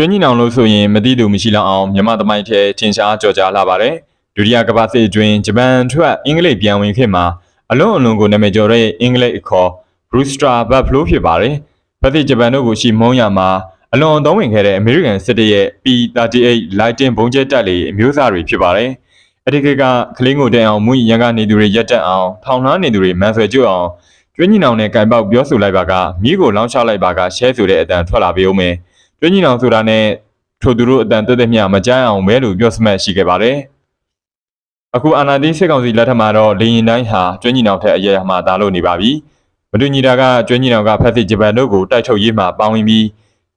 ကျွမ်းညီနောင်လို့ဆိုရင်မသိသူမရှိလောက်အောင်မြန်မာသမိုင်းထဲထင်ရှားကြော်ကြားလာပါတယ်ဒုတိယကမ္ဘာစစ်အတွင်းဂျပန်ထွက်အင်္ဂလိပ်ပြန်ဝင်ခေတ်မှာအလွန်အလွန်ကိုနာမည်ကျော်တဲ့အင်္ဂလိပ်အခေါ် Brewster Buffalo ဖြစ်ပါတယ်ဖက်စစ်ဂျပန်တို့ကိုရှိမုံရမှာအလွန်အသုံးဝင်ခဲ့တဲ့အမေရိကန်စစ်တပ်ရဲ့ P38 Lightning ဘုံကျဲတပ်လေအမျိုးအစားတွေဖြစ်ပါတယ်အဲ့ဒီခေတ်ကကလင်းကိုတဲအောင်မူရန်ကနေသူတွေရက်တက်အောင်ထောင်နှားနေသူတွေမန်ဆွဲကျွတ်အောင်ကျွမ်းညီနောင်နဲ့ကင်ပေါက်ပြောဆိုလိုက်ပါကမိကိုလောင်းချလိုက်ပါကရှဲဆိုတဲ့အတန်ထွက်လာပေဦးမယ် ကျွမ်းညီနောင်ဆိုတာနဲ့ထိုသူတို့အတန်တက်တဲ့မြမကြမ်းအောင်မဲလို့ပြောစမှတ်ရှိခဲ့ပါတယ်အခုအာနာသိစစ်ကောင်စီလက်ထက်မှာတော့လေရင်တိုင်းဟာကျွမ်းညီနောင်ထက်အရေးအမှားသားလို့နေပါပြီမတူညီတာကကျွမ်းညီနောင်ကဖက်စစ်ဂျပန်တို့ကိုတိုက်ထုတ်ရေးမှာပေါင်းဝင်ပြီး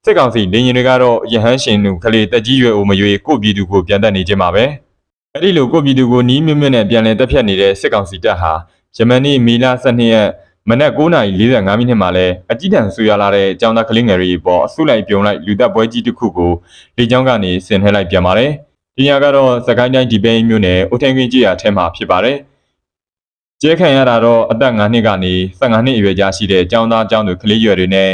စစ်ကောင်စီလေရင်တွေကတော့ရဟန်းရှင်လူကလေးတက်ကြီးရွယ်အိုမရွေကိုပြည်သူကိုပြန်တက်နေခြင်းပါပဲအဲ့ဒီလိုကိုပြည်သူကိုနီးမြွတ်မြွတ်နဲ့ပြန်လည်တက်ဖြတ်နေတဲ့စစ်ကောင်စီတပ်ဟာယမန်နေ့မီလာ12ရက် မနက်9:45မိနစ်မှာလဲအကြည့်တန်ဆူရလာတဲ့အကြောင်းသားကလေးငယ်တွေပေါ်အဆုလိုက်ပြုံလိုက်လူသက်ပွဲကြီးတစ်ခုကိုလေကြောင်းကနေဆင်ထည့်လိုက်ပြန်ပါတယ်။ဒီညကတော့စကိုင်းတိုင်းဒီပိန်းမြို့နယ်အိုထန်ကွင်းကြီးရာထဲမှာဖြစ်ပါတယ်။ကျဲခံရတာတော့အသက်9နှစ်ကနေ15နှစ်အရွယ်ကြားရှိတဲ့အကြောင်းသားအကြောင်းသူကလေးရွယ်တွေနဲ့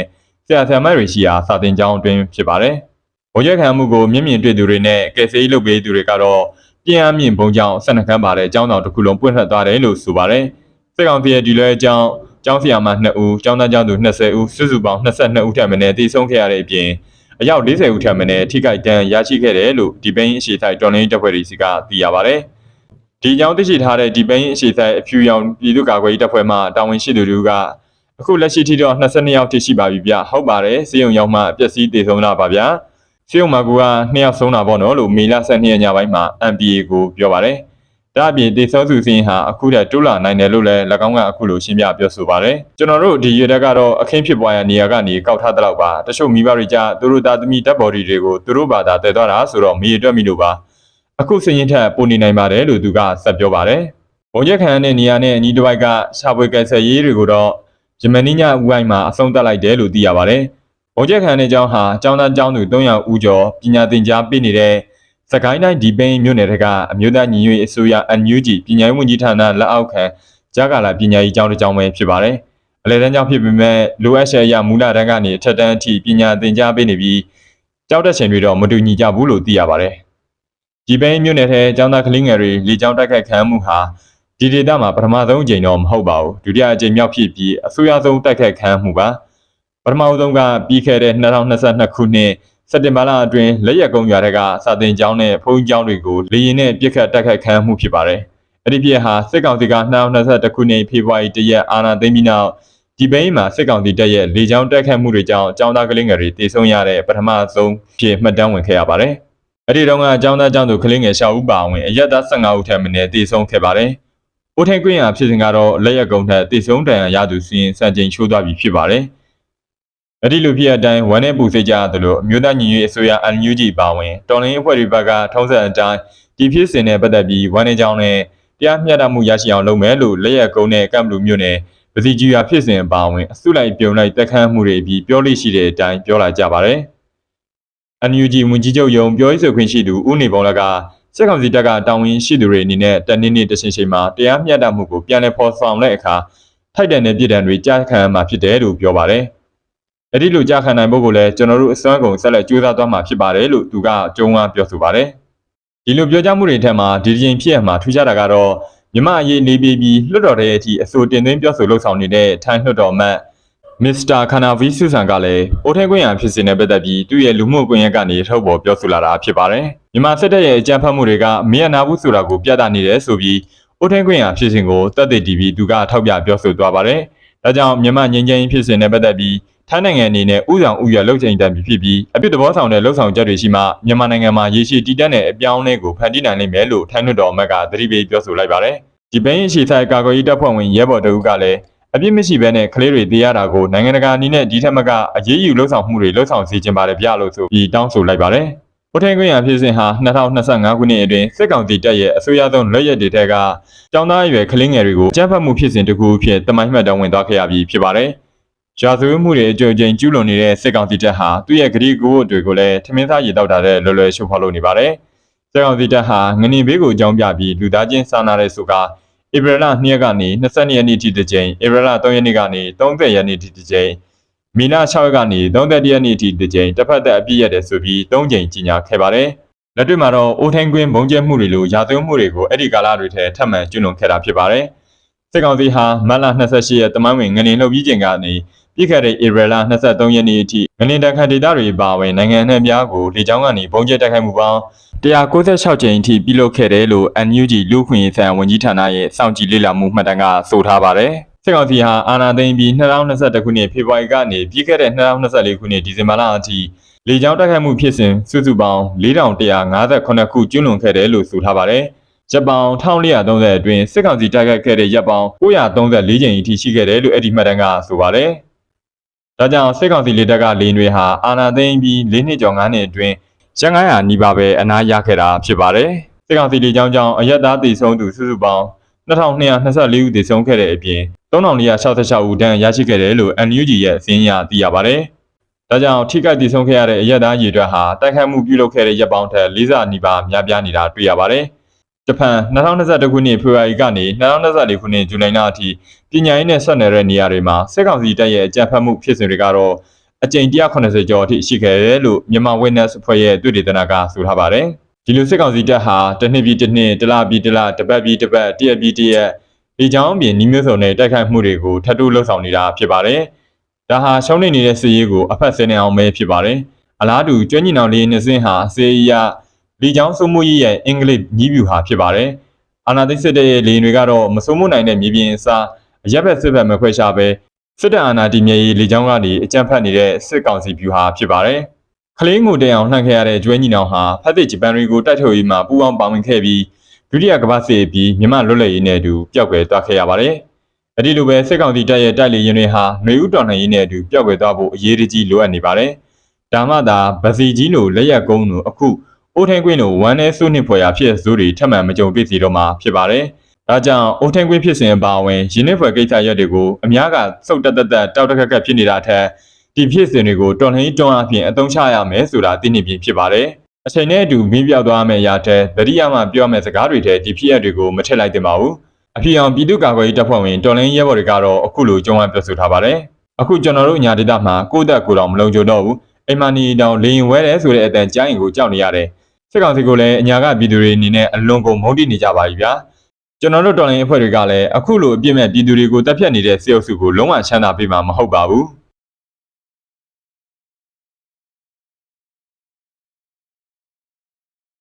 ဆရာဆရာမတွေရှိရာစာသင်ကျောင်းအတွင်းဖြစ်ပါတယ်။ဘုံကျဲခံမှုကိုမျက်မြင်တွေ့သူတွေနဲ့ကယ်ဆယ်ရေးလုပ်ပေးသူတွေကတော့ပြန်အမြင့်ဘုံကြောင့်ဆက်နှခမ်းပါတဲ့အကြောင်းတော်တစ်ခုလုံးပွင့်ထွက်သွားတယ်လို့ဆိုပါတယ်။စစ်ကောင်စီရဲ့ဒီလွဲအကြောင်း ကျောင်းဆရာမ2ဦးကျောင်းသားကျောင်းသူ20ဦးစုစုပေါင်း22ဦးထပ်မံနဲ့တည်ဆုံးခဲ့ရတဲ့အပြင်အယောက်40ဦးထပ်မံနဲ့ထိခိုက်ဒဏ်ရရှိခဲ့တယ်လို့ဒီပိန်းအရှိထိုက်တော်လိုင်းတပ်ဖွဲ့တွေစီကသိရပါဗျ။ဒီကြောင်းသိရှိထားတဲ့ဒီပိန်းအရှိထိုက်အဖြူရောင်ပြည်သူ့ကာကွယ်ရေးတပ်ဖွဲ့မှတာဝန်ရှိသူတွေကအခုလက်ရှိထိတော့22ယောက်ထိရှိပါပြီဗျ။ဟုတ်ပါတယ်။စေယုံရောက်မှပျက်စီးတည်ဆုံးလာပါဗျာ။စေယုံမှာက2ယောက်ဆုံးတာပေါ့နော်လို့မေလ12ရက်ညပိုင်းမှာ MPA ကိုပြောပါတယ်။ ဒါအပြင်တေဆောစုစင်းဟာအခုတည်းတိုးလာနိုင်တယ်လို့လည်း၎င်းကအခုလိုရှင်းပြပြောဆိုပါတယ်ကျွန်တော်တို့ဒီရတက်ကတော့အခင်းဖြစ်ပွားရနေရာကနေကောက်ထားတဲ့လောက်ပါတချို့မိဘတွေကြသူတို့သားသမီးဓာတ်ဘော်ဒီတွေကိုသူတို့ဘာသာတည်သွားတာဆိုတော့မရတွက်မိလို့ပါအခုစရင်ထက်ပိုနေနိုင်ပါတယ်လို့သူကဆက်ပြောပါတယ်ဘုံရက်ခံတဲ့နေရာနဲ့အနီးတစ်ဝိုက်ကရှာဖွေကယ်ဆယ်ရေးတွေကိုတော့ဂျမနီညဥဝိုင်းမှာအဆုံးသတ်လိုက်တယ်လို့သိရပါတယ်ဘုံရက်ခံတဲ့ကျောင်းဟာကျောင်းသားကျောင်းသူ300ဦးကျော်ပညာသင်ကြားပေးနေတဲ့ စကိုင်းတိုင်းဒီပိန်းမြို့နယ်ထကအမျိုးသားညီညွတ်ရေးအစိုးရ NUG ပညာရေးဝန်ကြီးဌာနလက်အောက်ခံကြားကာလပညာရေးကျောင်းတစ်ကျောင်းပဲဖြစ်ပါတယ်။အလဲတန်းကျောင်းဖြစ်ပေမဲ့လိုအပ်ချက်အရမူလတန်းကနေအထက်တန်းအထိပညာသင်ကြားပေးနေပြီးကျောင်းတက်ရှင်တွေတော့မတူညီကြဘူးလို့သိရပါတယ်။ဒီပိန်းမြို့နယ်ထဲကျောင်းသားကလေးငယ်တွေလေကျောင်းတိုက်ခိုက်ခံမှုဟာဒီဒေသမှာပထမဆုံးအကြိမ်တော့မဟုတ်ပါဘူး။ဒုတိယအကြိမ်မြောက်ဖြစ်ပြီးအဆိုးရွားဆုံးတိုက်ခိုက်ခံမှုပါ။ပထမဆုံးကပြီးခဲ့တဲ့2022ခုနှစ် စက်တင်ဘာလအတွင်းလက်ရက်ကုန်းရွာတွေကစာတင်ကျောင်းနဲ့ဘုန်းကြီးကျောင်းတွေကိုလေရင်နဲ့ပြစ်ခတ်တိုက်ခိုက်ခံမှုဖြစ်ပါတယ်။အဲ့ဒီပြစ်ဟာစစ်ကောင်စီက2021ခုနှစ်ဖေဖော်ဝါရီတရက်အာဏာသိမ်းပြီးနောက်ဒီပိန်းမှာစစ်ကောင်စီတပ်ရဲ့လေကြောင်းတိုက်ခိုက်မှုတွေကြောင့်ကျောင်းသားကလေးငယ်တွေတေဆုံးရတဲ့ပထမဆုံးဖြစ်မှတ်တမ်းဝင်ခဲ့ရပါတယ်။အဲ့ဒီတော့ကကျောင်းသားကျောင်းသူကလေးငယ်6ဦးပါဝင်အရက်သား15ဦးထက်မနည်းတေဆုံးခဲ့ပါတယ်။အိုထိန်ကွင်းရဖြစ်စဉ်ကတော့လက်ရက်ကုန်းထက်တေဆုံးတန်ရာရသူစီရင်စံချိန်ချိုးသွားပြီဖြစ်ပါတယ်။ အဲ့ဒီလိုဖြစ်အတိုင်းဝမ်းနဲ့ပူစိတ်ကြသလိုအမျိုးသားညီညွတ်ရေးအစိုးရ NUG ပါဝင်တော်လိုင်းအဖွဲ့တွေဘက်ကထုံးစံအတိုင်းဒီဖြစ်စဉ်နဲ့ပတ်သက်ပြီးဝမ်းနေကြောင်းနဲ့တရားမျှတမှုရရှိအောင်လုပ်မယ်လို့လက်ရက်ကုန်းနဲ့ကမ်ဘလူမျိုးနဲ့ပစီဂျီယာဖြစ်စဉ်ပါဝင်အစုလိုက်ပြုံလိုက်တက်ခမ်းမှုတွေပြီးပြောလို့ရှိတဲ့အတိုင်းပြောလာကြပါတယ်။ NUG ဝန်ကြီးချုပ်ယုံပြောရေးဆိုခွင့်ရှိသူဦးနေပုံလကစက်ကောင်စီတပ်ကတာဝန်ရှိသူတွေအနေနဲ့တနည်းနည်းတရှင်းရှင်းမှာတရားမျှတမှုကိုပြန်လည်ဖော်ဆောင်တဲ့အခါထိုက်တန်တဲ့ပြည်တံတွေကြားခံမှာဖြစ်တယ်လို့ပြောပါတယ်။ အဲ့ဒီလိုကြာခံနိုင်ဖို့ကိုလည်းကျွန်တော်တို့အစွမ်းကုန်ဆက်လက်ကြိုးစားသွားမှာဖြစ်ပါတယ်လို့သူကကြုံဝါပြောဆိုပါတယ်ဒီလိုပြောကြားမှုတွေထက်မှာဒီကြိမ်ဖြစ်ရမှာထူးခြားတာကတော့မြမအရေးနေပြီးပြီးလွတ်တော်တဲ့အထိအဆိုတင်သွင်းပြောဆိုလှုပ်ဆောင်နေတဲ့ထိုင်းလွတ်တော်မတ်မစ္စတာခနာဗီဆူဆန်ကလည်းအိုထဲကွင်းရဖြစ်စဉ်နဲ့ပတ်သက်ပြီးသူ့ရဲ့လူမှုကွန်ရက်ကနေထုတ်ပေါ်ပြောဆိုလာတာဖြစ်ပါတယ်မြန်မာစစ်တပ်ရဲ့အကြမ်းဖက်မှုတွေကမင်းရနာဘူးဆိုတာကိုပြသနေတယ်ဆိုပြီးအိုထဲကွင်းရဖြစ်စဉ်ကိုတပ်သိတီပြီးသူကထောက်ပြပြောဆိုသွားပါတယ်ဒါကြောင့်မြန်မာငြိမ်းချမ်းရေးဖြစ်စဉ်နဲ့ပတ်သက်ပြီး ထိုင်းနိုင်ငံအနေနဲ့ဥဆောင်ဥရလှုပ်ချိန်တန်ပြီးဖြစ်ပြီးအပြစ်သဘောဆောင်တဲ့လှုပ်ဆောင်ချက်တွေရှိမှမြန်မာနိုင်ငံမှာရေရှည်တည်တတ်တဲ့အပြောင်းအလဲကိုဖန်တီးနိုင်လိမ့်မယ်လို့ထိုင်းလွှတ်တော်အမတ်ကသတိပေးပြောဆိုလိုက်ပါတယ်။ဒီပင်းရှိဆိုင်ကာကွယ်ရေးတပ်ဖွဲ့ဝင်ရဲဘော်တဦးကလည်းအပြစ်မရှိဘဲနဲ့ကလေးတွေတေးရတာကိုနိုင်ငံတကာအနေနဲ့ဒီထက်မကအရေးယူလှုပ်ဆောင်မှုတွေလှုပ်ဆောင်စေချင်ပါတယ်ဗျလို့ဆိုပြီးတောင်းဆိုလိုက်ပါတယ်။ကိုထင်းကွင်းရဖြစ်စဉ်ဟာ2025ခုနှစ်အတွင်းစစ်ကောင်စီတပ်ရဲ့အဆိုအရဆုံးလက်ရက်တွေထက်ကကျောင်းသားအရွယ်ကလေးငယ်တွေကိုကြမ်းဖက်မှုဖြစ်စဉ်တစ်ခုအဖြစ်တမိုင်းမှတ်တမ်းဝင်သွားခဲ့ရပြီးဖြစ်ပါတယ်။ ရာဇဝတ်မှုတွေအကြိမ်ကြိမ်ကျူးလွန်နေတဲ့စစ်ကောင်စီတပ်ဟာသူ့ရဲ့ဂရီကိုတွေကိုလည်းထမင်းသားရေတောက်တာတဲ့လွယ်လွယ်ရှုပ်ဖောက်လုပ်နေပါတယ်။စစ်ကောင်စီတပ်ဟာငနေဘေးကိုအကြောင်းပြပြီးလူသားချင်းစာနာတဲ့ဆိုကာဧပြီလ2ရက်ကနေ22ရက်နေ့ထိတစ်ကြိမ်ဧပြီလ3ရက်နေ့ကနေ30ရက်နေ့ထိတစ်ကြိမ်မီနာ6ရက်ကနေ31ရက်နေ့အထိတစ်ကြိမ်တစ်ဖက်သက်အပြည့်ရတယ်ဆိုပြီး3ကြိမ်ကြီးညာခဲ့ပါတယ်။လက်တွေ့မှာတော့အိုထိုင်းကွင်းဘုံကျဲမှုတွေလိုရာသွင်းမှုတွေကိုအဲ့ဒီကာလတွေထဲထပ်မံကျွလွန်ခဲ့တာဖြစ်ပါတယ်။စစ်ကောင်စီဟာမတ်လ28ရက်တမန်ဝင်ငလင်လှုပ်ပြီးချိန်ကနေ ပြည်ခဲ့တဲ့ဧပြီလ23ရက်နေ့အထိငလင်တက်ခတ်ဒေသတွေပါဝင်နိုင်ငံအနှံ့ပြားကိုလေကြောင်းကနေဘုံကျဲတက်ခိုက်မှုပေါင်း196ကြိမ်အထိပြုလုပ်ခဲ့တယ်လို့ NUG လူ့ခွင့်ရေးဆိုင်ဝန်ကြီးဌာနရဲ့စောင့်ကြည့်လေ့လာမှုမှတ်တမ်းကဆိုထားပါတယ်။စစ်ကောင်စီဟာအာဏာသိမ်းပြီး2021ခုနှစ်ဖေဖော်ဝါရီကနေပြီးခဲ့တဲ့2024ခုနှစ်ဒီဇင်ဘာလအထိလေကြောင်းတိုက်ခိုက်မှုဖြစ်စဉ်စုစုပေါင်း4158ခုကျွလွန်ခဲ့တယ်လို့ဆိုထားပါတယ်။ဂျပန်1430အတွင်းစစ်ကောင်စီတိုက်ခိုက်ခဲ့တဲ့ရပ်ပေါင်း934ကြိမ်အထိရှိခဲ့တယ်လို့အဲ့ဒီမှတ်တမ်းကဆိုပါတယ်။ ဒါကြောင့်စစ်ကောင်စီလေတပ်ကလေတွေဟာအာဏာသိမ်းပြီး၄နှစ်ကျော်၅နှစ်အတွင်းရန်900နီးပါးပဲအနားရခဲ့တာဖြစ်ပါတယ်။စစ်ကောင်စီလေကြောင်းကြောင့်အရက်သားတည်ဆုံးသူစုစုပေါင်း2224ဦးတည်ဆုံးခဲ့တဲ့အပြင်3466ဦးဒဏ်ရာရရှိခဲ့တယ်လို့ NUG ရဲ့အစည်းအဝေးသိရပါတယ်။ဒါကြောင့်ထိခိုက်တည်ဆုံးခဲ့ရတဲ့အရက်သားရေအတွက်ဟာတိုက်ခိုက်မှုပြုလုပ်ခဲ့တဲ့ရက်ပေါင်းထက်၄ဆနီးပါးများပြားနေတာတွေ့ရပါတယ်။ ဂျပန်2021ခုနှစ်ဖေဖော်ဝါရီကနေ2024ခုနှစ်ဇူလိုင်လအထိပညာရေးနဲ့ဆက်နွယ်တဲ့နေရာတွေမှာစစ်ကောင်စီတပ်ရဲ့အကြမ်းဖက်မှုဖြစ်စဉ်တွေကတော့အကြိမ်180ကျော်အထိရှိခဲ့တယ်လို့မြန်မာ Witness အဖွဲ့ရဲ့တွေ့ဒေသနာကဆိုထားပါတယ်။ဒီလိုစစ်ကောင်စီတပ်ဟာတစ်နှစ်ပြီးတစ်နှစ်တစ်လပြီးတစ်လတစ်ပတ်ပြီးတစ်ပတ်တစ်ရက်ပြီးတစ်ရက်ဒီကြောင်းအပြင်နှီးမျိုးစုံနဲ့တိုက်ခိုက်မှုတွေကိုထပ်တူလှုပ်ဆောင်နေတာဖြစ်ပါတယ်။ဒါဟာရှောင်းနေနေတဲ့စစ်ရေးကိုအဖက်ဆင်းနေအောင်ပဲဖြစ်ပါတယ်။အလားတူကျွမ်းကျင်တော်လေးနှစ်စင်းဟာစေးရ ဒီကြောင်းစုမှုရေးရဲ့အင်္ဂလိပ်ညီးဗျူဟာဖြစ်ပါတယ်။အာနာသိစစ်တဲ့ရဲ့လေရင်တွေကတော့မစုံမှုနိုင်တဲ့မြေပြင်အစားအရက်ဘက်စစ်ဘက်မခွဲခြားပဲစစ်တပ်အာဏာတည်မြဲရေးလေကြောင်းကနေအကြမ်းဖက်နေတဲ့စစ်ကောင်စီဗျူဟာဖြစ်ပါတယ်။ခလင်းငိုတဲအောင်နှံ့ခဲ့ရတဲ့ကျွဲညီနောင်ဟာဖက်သစ်ဂျပန်တွေကိုတိုက်ထုတ်ရေးမှာပူးပေါင်းပါဝင်ခဲ့ပြီးဒုတိယကမ္ဘာစစ်ပြီးမြန်မာလွတ်လပ်ရေးနဲ့အတူပျောက်ကွယ်သွားခဲ့ရပါတယ်။အဲဒီလိုပဲစစ်ကောင်စီတပ်ရဲ့တိုက်လေရင်တွေဟာနှွေဦးတော်လှန်ရေးနဲ့အတူပျောက်ကွယ်သွားဖို့အရေးကြီးလိုအပ်နေပါတယ်။ဒါမှသာဗစီကြီးလိုလက်ရက်ကုန်းလိုအခု အိုးထင်းကွင်းလိုဝမ်းနဲ့စုနှစ်ဖွယ်ရာဖြစ်စိုးတွေထပ်မံမကြုံတွေ့စီတော့မှာဖြစ်ပါတယ်။ဒါကြောင့်အိုးထင်းကွင်းဖြစ်စဉ်အပါအဝင်ရင်းနှီးဖွယ်ကိစ္စရပ်တွေကိုအများကစုပ်တက်တက်တက်တောက်တက်ခက်ခက်ဖြစ်နေတာထက်ဒီဖြစ်စဉ်တွေကိုတော်လှန်ရေးတွန်းအားဖြင့်အသုံးချရမယ်ဆိုတာသိနေပြီဖြစ်ပါတယ်။အချိန်နဲ့အတူမင်းပြောက်သွားမယ့်အရာတဲ့ဗတိယမှပြောမယ့်စကားတွေတဲ့ဒီဖြစ်ရပ်တွေကိုမထည့်လိုက်သင့်ပါဘူး။အဖြစ်အောင်ပြည်သူ့ကာကွယ်ရေးတပ်ဖွဲ့ဝင်တော်လှန်ရေးရဲဘော်တွေကတော့အခုလိုကြုံရပြောဆိုထားပါတယ်။အခုကျွန်တော်တို့ညာဒေတာမှာကိုယ့်တက်ကိုယ်တော်မလုံခြုံတော့ဘူး။အိမ်မနီတောင်လေရင်ဝဲတယ်ဆိုတဲ့အတန်ကြားရင်ကိုကြောက်နေရတယ်။ စစ်ကောင်စီကလည်းအညာကပြည်သူတွေအနေနဲ့အလွန်ကုန်မုန်းတိနေကြပါပြီဗျာ။ကျွန်တော်တို့တော်လိုင်းအဖွဲ့တွေကလည်းအခုလိုအပြစ်မဲ့ပြည်သူတွေကိုတပ်ဖြတ်နေတဲ့စစ်အုပ်စုကိုလုံးဝချမ်းသာပေးမှာမဟုတ်ပါဘူး။